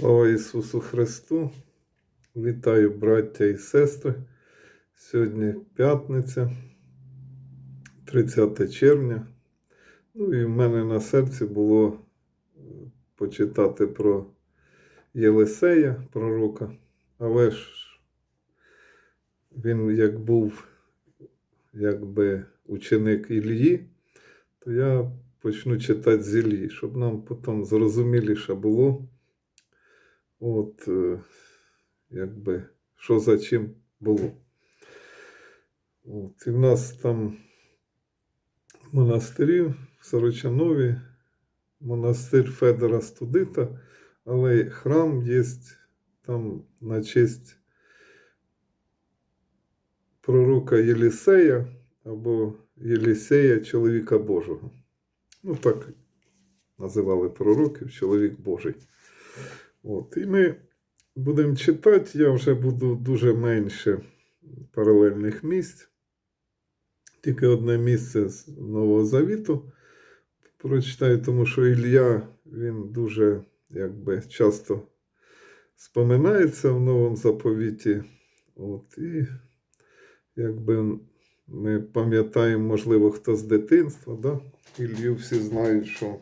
Слава Ісусу Христу! Вітаю, браття і сестри. Сьогодні п'ятниця, 30 червня. Ну і в мене на серці було е, почитати про Єлисея, пророка, але ж він як був якби ученик Ілії, то я почну читати з Ілії, щоб нам потім зрозуміліше було. От, е, якби, що за чим було. От, і в нас там монастирі в Сорочанові, монастир Федора Студита, але храм є там на честь пророка Єлісея або Єлісея, чоловіка Божого. Ну, так називали пророків, чоловік Божий. От, і ми будемо читати, я вже буду дуже менше паралельних місць. Тільки одне місце з Нового Завіту прочитаю, тому що Ілля він дуже якби, часто споминається в новому заповіті. От, і якби ми пам'ятаємо, можливо, хто з дитинства, да? Ілью всі знають, що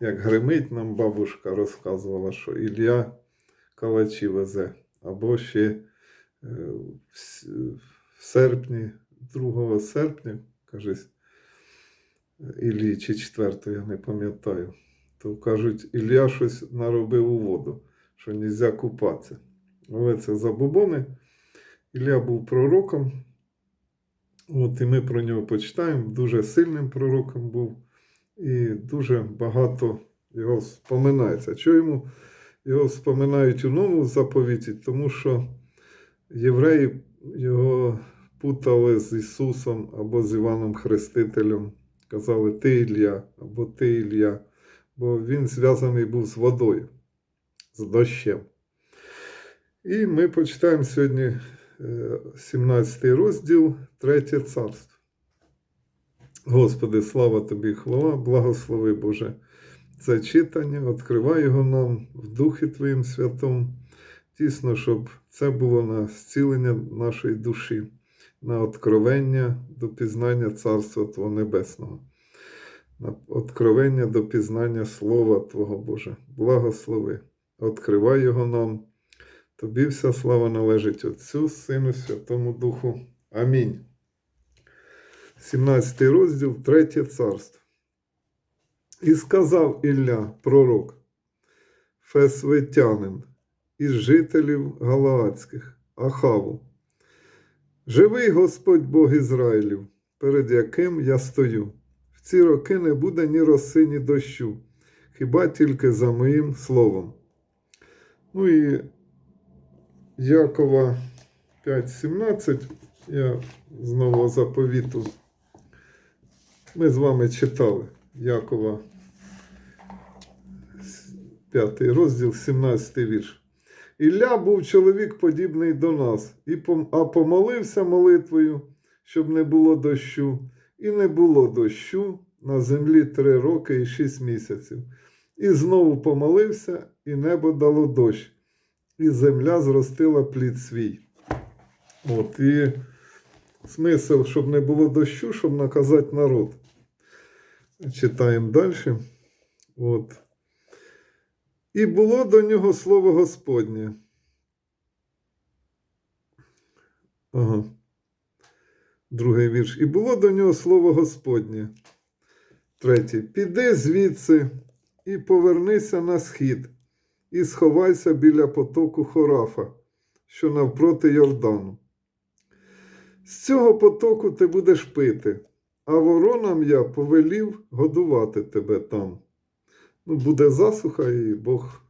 як гримить, нам бабушка розказувала, що Ілля калачі везе. Або ще е, в серпні, 2 серпня, кажись, Іллі чи 4, я не пам'ятаю, то кажуть, Ілля щось наробив у воду, що не можна купатися. Але це забобони. Ілля був пророком. От і ми про нього почитаємо. Дуже сильним пророком був. І дуже багато його споминається. Чого йому його споминають у новому заповіті? Тому що євреї його путали з Ісусом або з Іваном Хрестителем. Казали, ти Ілля або ти Ілля, бо він зв'язаний був з водою, з дощем. І ми почитаємо сьогодні е, 17 розділ, 3 царство. Господи, слава тобі, хвала, благослови Боже. Це читання, відкривай його нам в Духі Твоїм Святом. Тісно, щоб це було на зцілення нашої душі, на откровення до пізнання Царства Твого Небесного, на откровення до пізнання Слова Твого Боже. Благослови, відкривай його нам. Тобі вся слава належить Отцю, Сину, Святому Духу. Амінь. 17 розділ, 3 царство. І сказав Ілля, пророк, Фесветянин, із жителів Галаадських, Ахаву. Живий Господь Бог Ізраїлів, перед яким я стою. В ці роки не буде ні роси, ні дощу, хіба тільки за моїм словом. Ну і Якова 5.17, я з нового заповіту. Ми з вами читали Якова, 5 розділ, 17 вірш. Ілля був чоловік подібний до нас, а помолився молитвою, щоб не було дощу, і не було дощу на землі три роки і шість місяців. І знову помолився, і небо дало дощ, і земля зростила плід свій. От, і смисл, щоб не було дощу, щоб наказати народ. Читаємо далі. От. І було до нього слово Господнє. Ага. Другий вірш. І було до нього слово Господнє. Третій. Піди звідси і повернися на схід, і сховайся біля потоку Хорафа, що навпроти Йордану. З цього потоку ти будеш пити, а воронам я повелів годувати тебе там. Ну, буде засуха, і Бог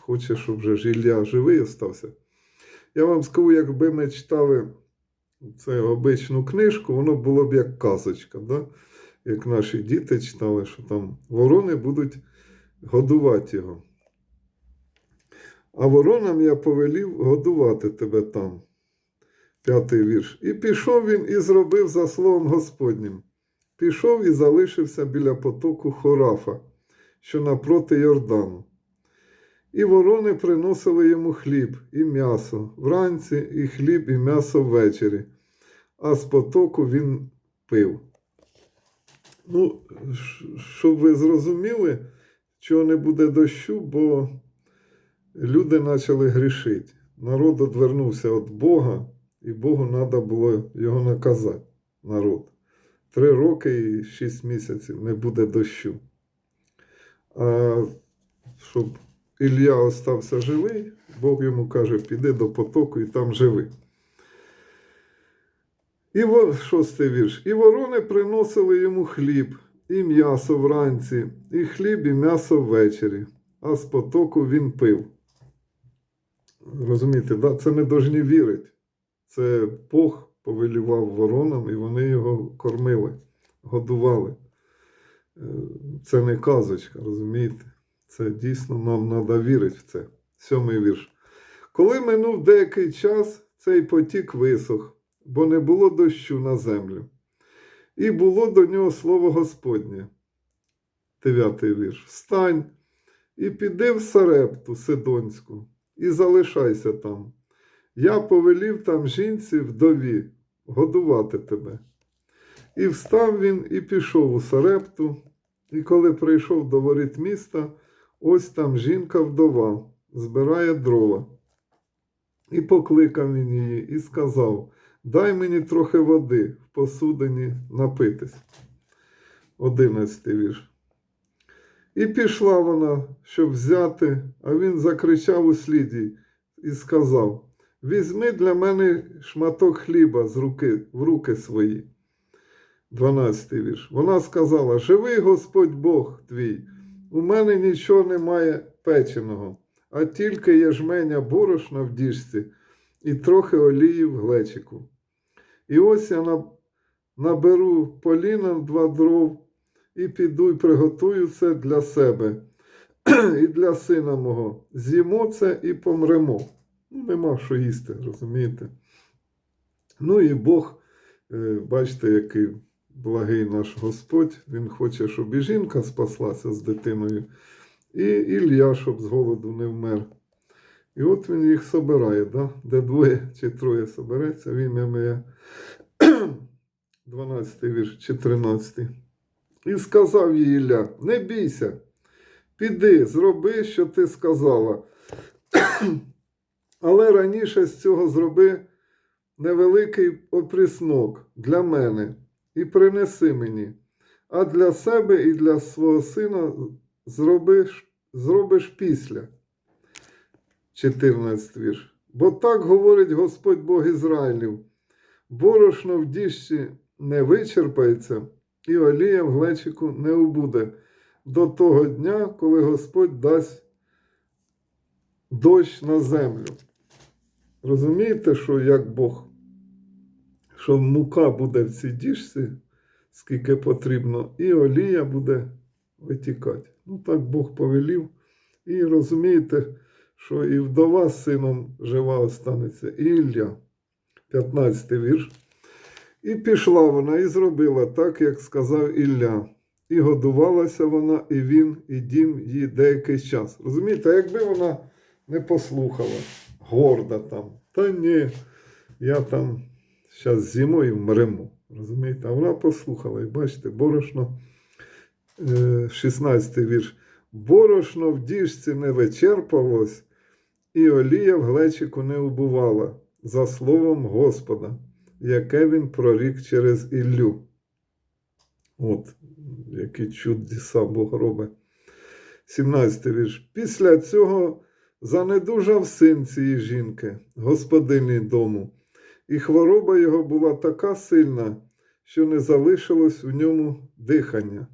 хоче, щоб вже Жилля живий остався. Я вам скажу, якби ми читали це обичну книжку, воно було б як казочка, да? як наші діти читали, що там ворони будуть годувати його. А воронам я повелів годувати тебе там. П'ятий вірш. І пішов він і зробив за словом Господнім. Пішов і залишився біля потоку Хорафа, що напроти Йордану. І ворони приносили йому хліб і м'ясо вранці, і хліб, і м'ясо ввечері, а з потоку він пив. Ну, щоб ви зрозуміли, чого не буде дощу, бо люди почали грішити. Народ одвернувся від Бога, і Богу треба було його наказати, народ. Три роки і шість місяців не буде дощу. А щоб Ілля остався живий, Бог йому каже, піди до потоку і там живи. І шостий вірш. І ворони приносили йому хліб, і м'ясо вранці, і хліб, і м'ясо ввечері, а з потоку він пив. Розумієте, да? це ми повинні вірити. Це Бог повелівав воронам, і вони його кормили, годували. Е, Це не казочка, розумієте? Це дійсно нам треба вірити в це. Сьомий вірш. Коли минув деякий час, цей потік висох, бо не було дощу на землю. І було до нього слово Господнє. Дев'ятий вірш. Встань і піди в Сарепту Сидонську, і залишайся там. Я повелів там жінці вдові годувати тебе. І встав він і пішов у Сарепту, і коли прийшов до воріт міста, ось там жінка вдова збирає дрова. І покликав він її і сказав: Дай мені трохи води в посудині напитись. Одинадцятий вірш. І пішла вона, щоб взяти, а він закричав у сліді і сказав: Візьми для мене шматок хліба з руки, в руки свої. 12 вірш. Вона сказала: Живий Господь Бог твій, у мене нічого немає печеного, а тільки є жменя борошна в діжці і трохи олії в глечику. І ось я наберу поліна два дров і піду і приготую це для себе і для сина мого. З'їмо це і помремо. Ну, нема що їсти, розумієте? Ну і Бог, е, бачите, який благий наш Господь, Він хоче, щоб і жінка спаслася з дитиною, і Ілля, щоб з голоду не вмер. І от він їх собирає, да? де двоє чи троє собереться, в ім'я моє. 12 вірш, 14. І сказав їй Ілля: Не бійся, піди, зроби, що ти сказала. Але раніше з цього зроби невеликий опріснок для мене і принеси мені, а для себе і для свого сина зробиш, зробиш після. 14 вірш. Бо так говорить Господь Бог Ізраїлів: борошно в діжці не вичерпається, і олія в глечику не убуде до того дня, коли Господь дасть дощ на землю. Розумієте, що як Бог, що мука буде в цій діжці, скільки потрібно, і олія буде витікати. Ну так Бог повелів. І розумієте, що і вдова з сином жива останеться, і Ілля, 15 вірш. І пішла вона і зробила так, як сказав Ілля. І годувалася вона, і він, і дім їй деякий час. Розумієте, якби вона не послухала, горда там, та ні, я там зараз зимою вмремо. Розумієте, а вона послухала, і бачите, борошно, е, 16 вірш. Борошно в діжці не вичерпалось, і олія в глечику не убувала, за словом Господа, яке він прорік через Іллю. От, які чудеса Бог робить. 17 вірш. Після цього занедужав син цієї жінки, господині дому, і хвороба його була така сильна, що не залишилось в ньому дихання.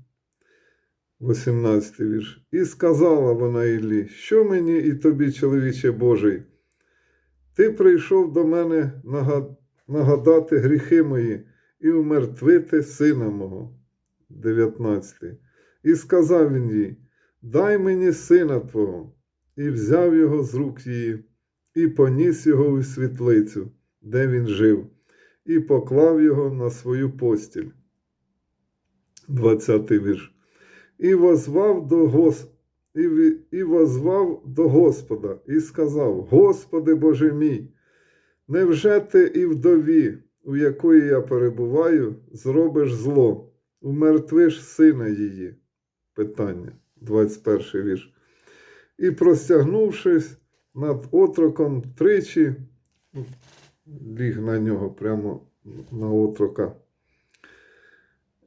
18 вірш. І сказала вона Іллі, що мені і тобі, чоловіче Божий? Ти прийшов до мене нагадати гріхи мої і умертвити сина мого. 19. І сказав він їй: Дай мені сина твого, і взяв його з рук її, і поніс його у світлицю, де він жив, і поклав його на свою постіль. 20 вірш. І возвав до, Гос... і, і возвав до Господа, і сказав: Господи Боже мій, невже ти і вдові, у якої я перебуваю, зробиш зло, умертвиш сина її? Питання, 21 вірш. І простягнувшись над отроком тричі, ліг на нього прямо на отрока.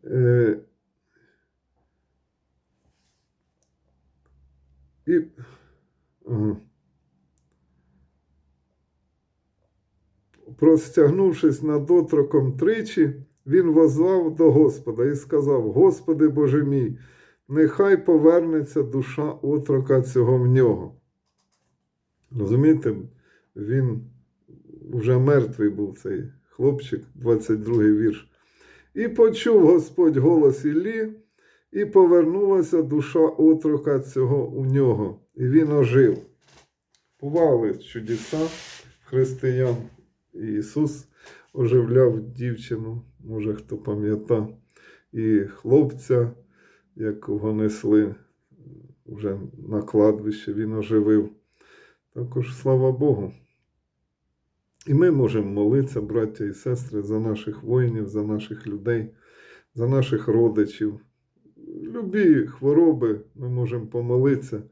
Е, і. Простягнувшись над отроком тричі, він возвав до Господа і сказав: Господи Боже мій, нехай повернеться душа отрока цього в нього. Розумієте, він вже мертвий був цей хлопчик, 22 вірш. І почув Господь голос Іллі, і повернулася душа отрока цього у нього, і він ожив. Бували чудеса християн. І Ісус оживляв дівчину, може хто пам'ята, і хлопця, якого несли вже на кладбище, він оживив. Також слава Богу. І ми можемо молитися, браття і сестри, за наших воїнів, за наших людей, за наших родичів. Любі хвороби ми можемо помолитися,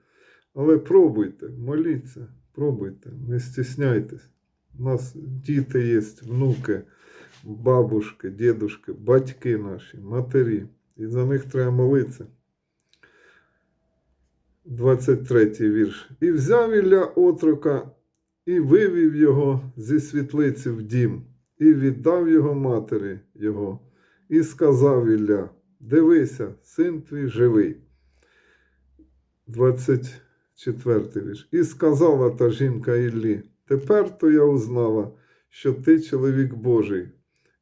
але пробуйте, моліться, пробуйте, не стісняйтесь. У нас діти є, внуки, бабушки, дідушки, батьки наші, матері. І за них треба молитися. 23 вірш. І взяв Ілля отрока і вивів його зі світлиці в дім, і віддав його матері його, і сказав Ілля: Дивися, син твій живий. 24 вірш. І сказала та жінка Іллі: Тепер то я узнала, що ти чоловік Божий,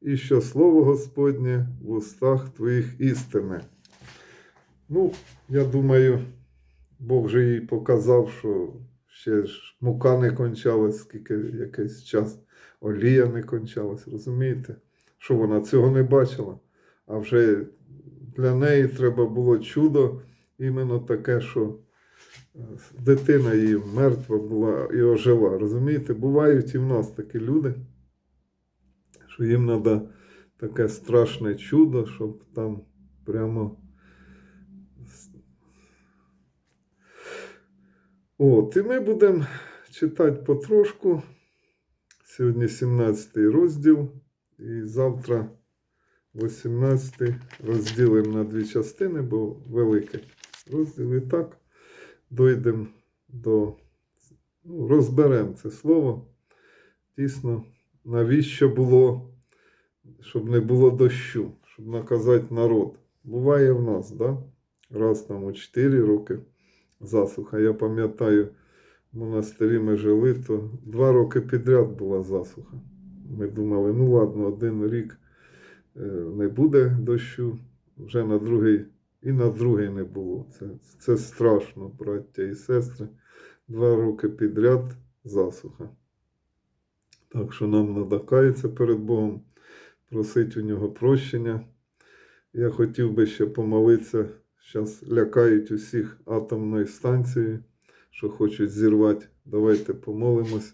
і що слово Господнє в устах твоїх істине. Ну, я думаю, Бог же їй показав, що ще ж мука не кончалась, скільки якийсь час, олія не кончалась, розумієте? Що вона цього не бачила. А вже для неї треба було чудо, іменно таке, що е, дитина її мертва була і ожила. Розумієте, бувають і в нас такі люди, що їм треба таке страшне чудо, щоб там прямо. От, і ми будемо читати потрошку. Сьогодні 17 розділ, і завтра 18 розділимо на дві частини, бо великий розділ. І так дойдемо до, ну, розберемо це слово. Дійсно, навіщо було, щоб не було дощу, щоб наказати народ. Буває в нас, да? раз там у 4 роки засуха. Я пам'ятаю, в монастирі ми жили, то два роки підряд була засуха. Ми думали, ну ладно, один рік е, не буде дощу, вже на другий і на другий не було. Це, це страшно, браття і сестри. Два роки підряд засуха. Так що нам надакається перед Богом, просить у нього прощення. Я хотів би ще помолитися. Зараз лякають усіх атомною станцією, що хочуть зірвати. Давайте помолимось.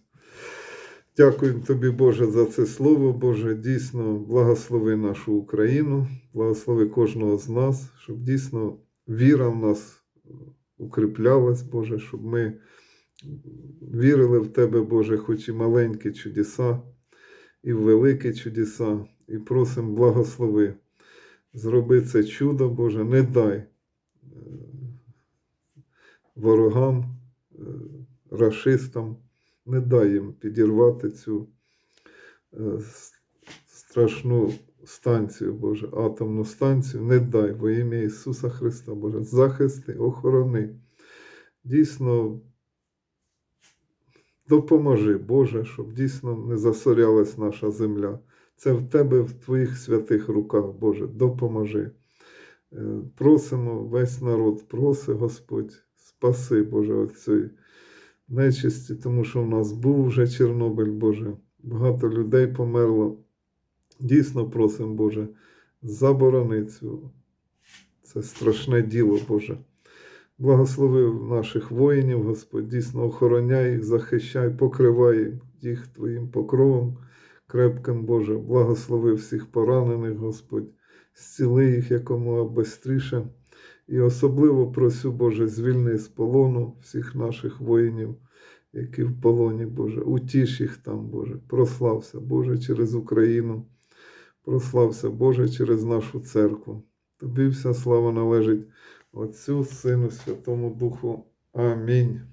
Дякуємо тобі, Боже, за це слово. Боже, дійсно благослови нашу Україну, благослови кожного з нас, щоб дійсно віра в нас укріплялась, Боже, щоб ми вірили в Тебе, Боже, хоч і маленькі чудеса, і великі чудеса, і просимо благослови. Зроби це чудо, Боже, не дай е, ворогам, е, рашистам, не дай їм підірвати цю е, страшну станцію, Боже, атомну станцію, не дай во ім'я Ісуса Христа, Боже, захисти, охорони. Дійсно, допоможи, Боже, щоб дійсно не засорялась наша земля. Це в Тебе, в Твоїх святих руках, Боже, допоможи. Е, Просимо весь народ, проси, Господь, спаси, Боже, від цієї нечисті, тому що в нас був вже Чорнобиль, Боже, багато людей померло. Дійсно просимо, Боже, заборони цю. Це страшне діло, Боже. Благослови наших воїнів, Господь, дійсно охороняй їх, захищай, покривай їх Твоїм покровом крепким, Боже. Благослови всіх поранених, Господь, зціли їх якомога швидше. І особливо просю, Боже, звільни з полону всіх наших воїнів, які в полоні, Боже. Утіш їх там, Боже. Прослався, Боже, через Україну. Прослався, Боже, через нашу церкву. Тобі вся слава належить Отцю, Сину, Святому Духу. Амінь.